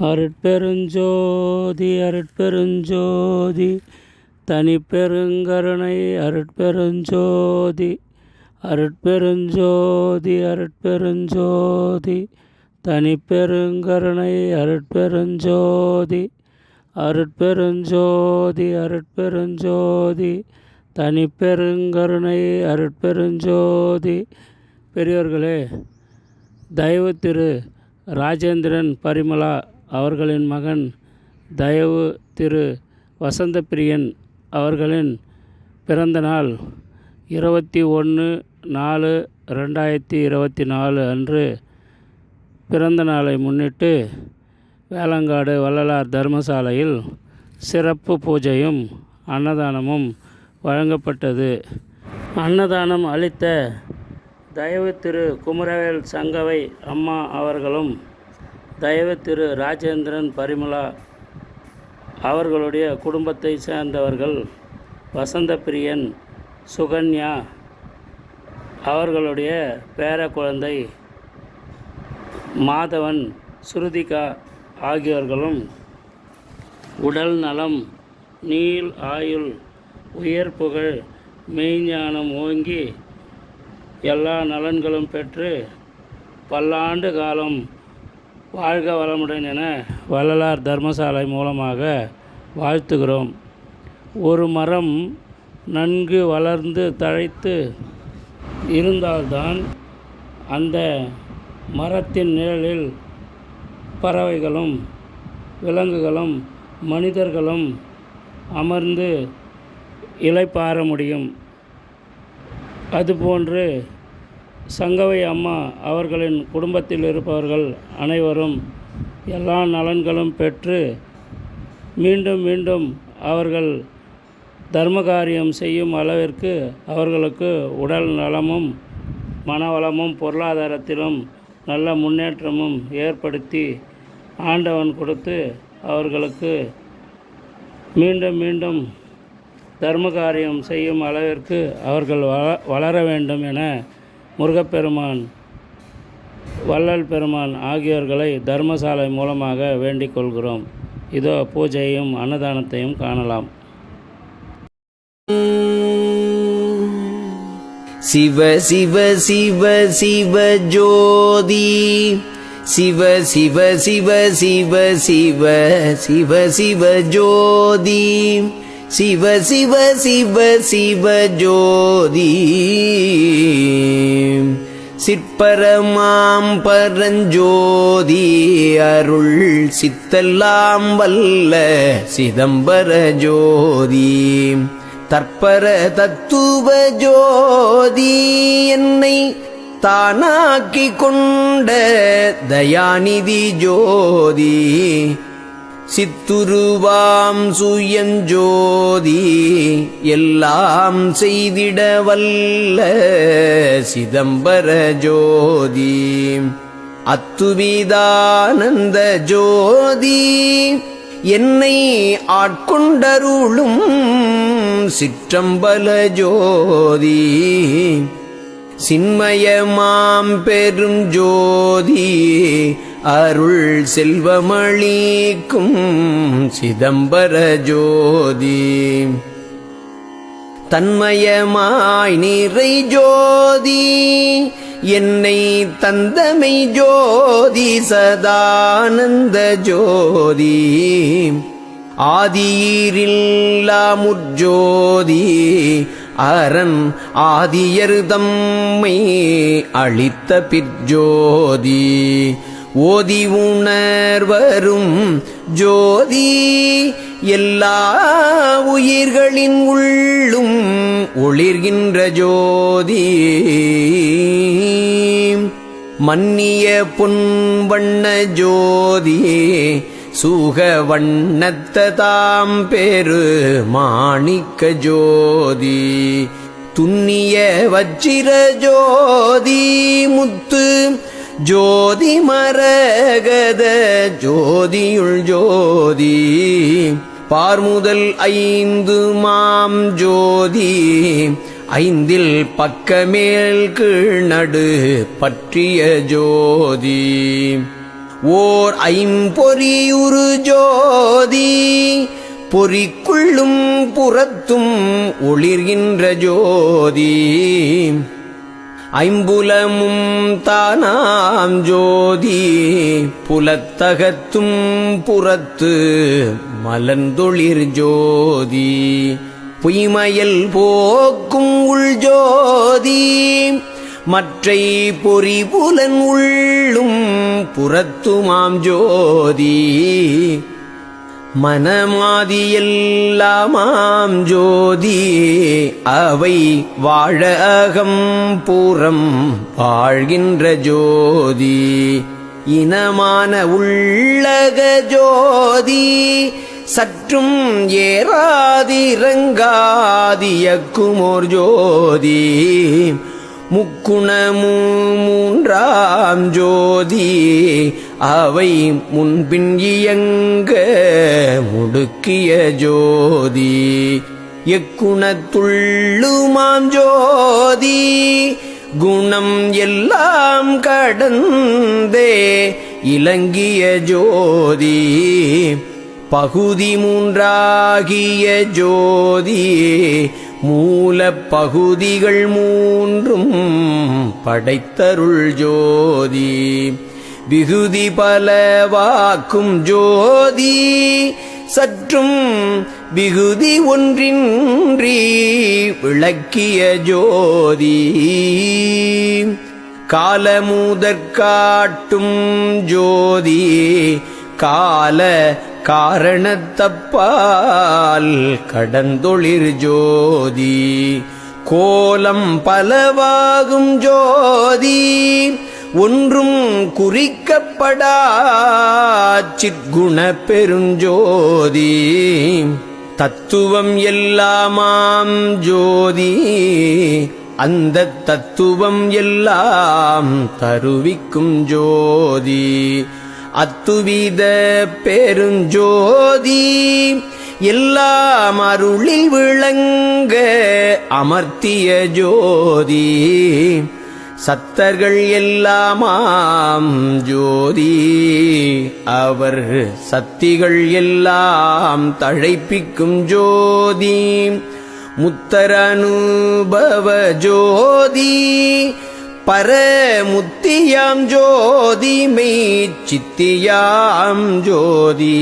அருட்பெருஞ்சோதி அருட்பெருஞ்சோதி. தனிப்பெருங்கருணை அருட்பெருஞ்சோதி. அருட்பெருஞ்சோதி அருட்பெருஞ்சோதி. தனிப்பெருங்கருணை அருட்பெருஞ்சோதி. அருட்பெருஞ்சோதி அருட்பெருஞ்சோதி. தனிப்பெருங்கருணை அருட்பெருஞ்சோதி. பெரியோர்களே தயவு திரு ராஜேந்திரன் பரிமளா அவர்களின் மகன் தயவு திரு வசந்தபிரியன் அவர்களின் பிறந்தநாள் இருபத்தி ஒன்று நாலு ரெண்டாயிரத்தி இருபத்தி நாலு அன்று பிறந்த நாளை முன்னிட்டு வேளங்காடு வள்ளலார் தர்மசாலையில் சிறப்பு பூஜையும் அன்னதானமும் வழங்கப்பட்டது. அன்னதானம் அளித்த தயவு திரு குமரவேல் சங்கவை அம்மா அவர்களும் தயவு திரு ராஜேந்திரன் பரிமளா அவர்களுடைய குடும்பத்தை சேர்ந்தவர்கள் வசந்தபிரியன் சுகன்யா அவர்களுடைய பேர குழந்தை மாதவன் ஸ்ருதிகா ஆகியோர்களும் உடல் நலம் நீள் ஆயுள் உயர் புகழ் மெய்ஞானம் ஓங்கி எல்லா நலன்களும் பெற்று பல்லாண்டு காலம் வாழ்க வளமுடன் என வள்ளலார் தர்மசாலை மூலமாக வாழ்த்துகிறோம். ஒரு மரம் நன்கு வளர்ந்து தழைத்து இருந்தால்தான் அந்த மரத்தின் நிழலில் பறவைகளும் விலங்குகளும் மனிதர்களும் அமர்ந்து இலைப்பாற முடியும். அதுபோன்று சங்கவை அம்மா அவர்களின் குடும்பத்தில் இருப்பவர்கள் அனைவரும் எல்லா நலன்களும் பெற்று மீண்டும் மீண்டும் அவர்கள் தர்ம காரியம் செய்யும் அளவிற்கு அவர்களுக்கு உடல் நலமும் மனவளமும் பொருளாதாரத்திலும் நல்ல முன்னேற்றமும் ஏற்படுத்தி ஆண்டவன் கொடுத்து அவர்களுக்கு மீண்டும் மீண்டும் தர்ம காரியம் செய்யும் அளவிற்கு அவர்கள் வள வளர வேண்டும் என முருகப்பெருமான் வள்ளல் பெருமான் ஆகியோர்களை தர்மசாலை மூலமாக வேண்டிக் கொள்கிறோம். இதோ பூஜையும் அன்னதானத்தையும் காணலாம். சிவ சிவ சிவ சிவ ஜோதி. சிவ சிவ சிவ சிவ சிவ சிவ சிவ ஜோதி. சிவ சிவ சிவ சிவ ஜோதி. சிற்பரமாம் பரஞ்சோதி அருள் சித்தெல்லாம் வல்ல சிதம்பர ஜோதி. தற்பர தத்துவ ஜோதி என்னை தானாக்கி கொண்ட தயாநிதி ஜோதி. சித்துருவாம் சுயஞ்சோதி எல்லாம் செய்திட வல்ல சிதம்பர ஜோதி. அத்துவிதானந்த ஜோதி என்னை ஆட்கொண்டருளும் சிற்றம்பல ஜோதி. சின்மயமாம் பெரும் ஜோதி அருள் செல்வமளிக்கும் சிதம்பர ஜோதி. தன்மயமாய் நிறை ஜோதி என்னை தந்தமை ஜோதி சதானந்த ஜோதி. ஆதியீரில்லாமுர்ஜோதி அரண் ஆதியர்தம்மை அளித்த பிற்ஜோதி. ஓதி உணர்வரும் ஜோதி எல்லா உயிர்களின் உள்ளும் ஒளிர்கின்ற ஜோதி. மன்னிய பொன்வண்ண ஜோதி சுக வண்ணத்ததாம் பெரு மாணிக்க ஜோதி. துன்னிய வச்சிர ஜோதி முத்து ஜோதி மரகத ஜோதியுள் ஜோதி. பார்முதல் ஐந்து மாம் ஜோதி. ஐந்தில் பக்கமேல் கீழ் நடு பற்றிய ஜோதி. ஓர் ஐம்பொறியுரு ஜோதி. பொறிக்குள்ளும் புறத்தும் ஒளிர்கின்ற ஜோதி. ஐம்புலமும் தானாம் ஜோதி புலத்தகத்தும் புறத்து மலந்தொளிர் ஜோதி. பொய்மயல் போக்கும் உள் ஜோதி மற்றை பொறி புலன் உள்ளும் புறத்துமாம் ஜோதி. மனமாதியெல்லாமாம் ஜோதி அவை வாழ அகம் பூரம் வாழ்கின்ற ஜோதி. இனமான உள்ளக ஜோதி சற்றும் ஏறாதிரங்காதியக்குமோர் ஜோதி. முக்குணமும் மூன்றாம் ஜோதி அவை முன்பின் இயங்க முடுக்கிய ஜோதி. எக்குணத்துள்ளுமாம் ஜோதி குணம் எல்லாம் கடந்தே இலங்கிய ஜோதி. பகுதி மூன்றாகிய ஜோதி மூல பகுதிகள் மூன்றும் படைத்தருள் ஜோதி. விகுதி பல வாக்கும் ஜோதி. சற்றும் விகுதி ஒன்றின்றி விளக்கிய ஜோதி. காலமுதற்காட்டும் ஜோதி. கால காரணத்தப்பால் கடந்தொளிர் ஜோதி. கோலம் பலவாகும் ஜோதி. ஒன்றும் குறிக்கப்படா சிற்குண பெருஞ்சோதி தத்துவம் எல்லாமாம் ஜோதி. அந்த தத்துவம் எல்லாம் தருவிக்கும் ஜோதி. அத்துவித பெருஞ்சோதி எல்லாம் அருளில் விளங்க அமர்த்திய ஜோதி. சத்தர்கள் எல்லாமாம் ஜோதி அவர் சத்திகள் எல்லாம் தழைப்பிக்கும் ஜோதி. முத்தரனுபவ ஜோதி பரமுத்தியாம் ஜோதி மெய் சித்தியாம் ஜோதி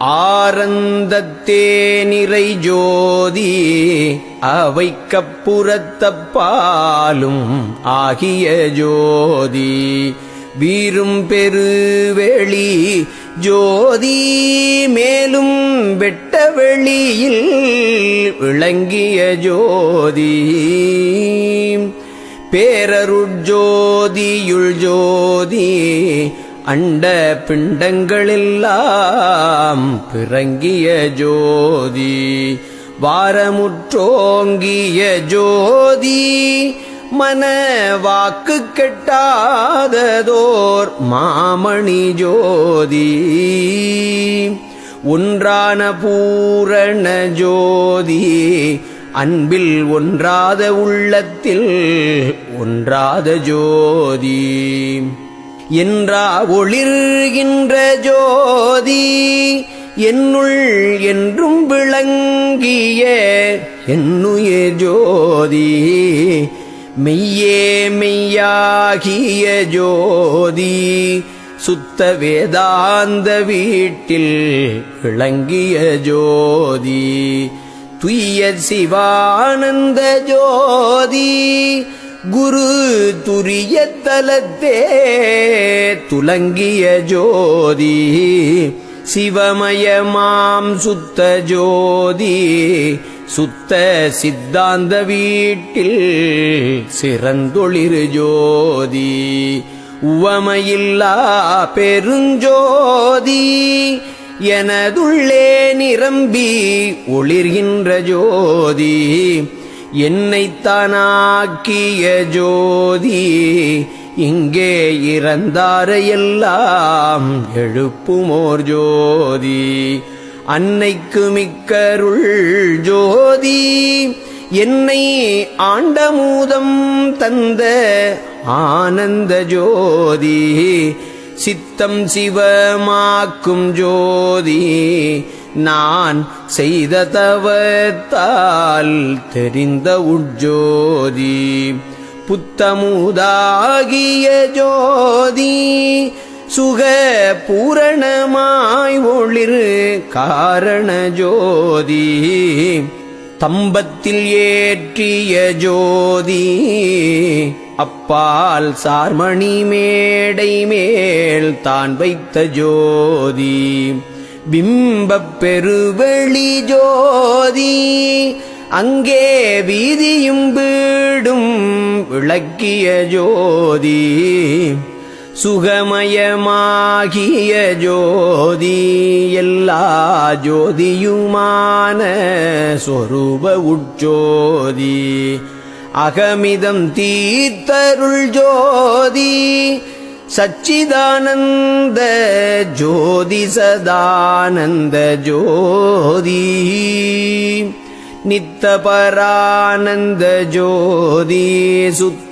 ஆரந்தத்தே நிறை ஜோதி அவைக்கப்புறத்தப்பாலும் ஆகிய ஜோதி. வீரும் பெருவெளி ஜோதி மேலும் வெட்ட வெளியில் விளங்கிய ஜோதி. பேரருட்ஜோதியுள் ஜோதி அண்ட பிண்டங்களெல்லாம் பிறங்கிய ஜோதி வாரமுற்றோங்கிய ஜோதி மன வாக்கு கெட்டாததோர் மாமணி ஜோதி ஒன்றான பூரண ஜோதி அன்பில் ஒன்றாத உள்ளத்தில் ஒன்றாத ஜோதி. என்றா ஒளிர்கின்ற ஜோதி என்னுள் என்றும் விளங்கிய என்னுய ஜோதி. மெய்யே மெய்யாகிய ஜோதி சுத்த வேதாந்த வீட்டில் விளங்கிய ஜோதி. துய்ய சிவானந்த ஜோதி. குரு துரிய தலத்தே துலங்கிய ஜோதி. சிவமயமாம் சுத்த ஜோதி. சுத்த சித்தாந்த வீட்டில் சிறந்தொளிரு ஜோதி. உவமையில்லா பெருஞ்சோதி. எனதுள்ளே நிரம்பி ஒளிர்கின்ற ஜோதி என்னைத்தானாக்கிய ஜோதி இங்கே இறந்தாரையெல்லாம் எழுப்புமோர் ஜோதி. அன்னைக்கு மிக்கருள் ஜோதி என்னை ஆண்டமூதம் தந்த ஆனந்த ஜோதி சித்தம் சிவமாக்கும் ஜோதி நான் செய்த தவத்தால் தெரிந்த உட்ஜோதி. புத்தமுதாகிய ஜோதி சுக பூரணமாய் ஒளிர் காரண ஜோதி. தம்பத்தில் ஏற்றிய ஜோதி அப்பால் சார்மணி மேடை மேல் தான் வைத்த ஜோதி. பிம்பப் பெருவெளி ஜோதி அங்கே வீதியும் வீடும் விளக்கிய ஜோதி. சுகமயமாகிய ஜோதி எல்லா ஜோதியுமான சொரூப உட்ஜோதி. அகமிதம் தீர்த்தருள் ஜோதி சச்சிதானந்த ஜோதி சதானந்த ஜோதி. நித்தபரானந்த ஜோதி சுத்த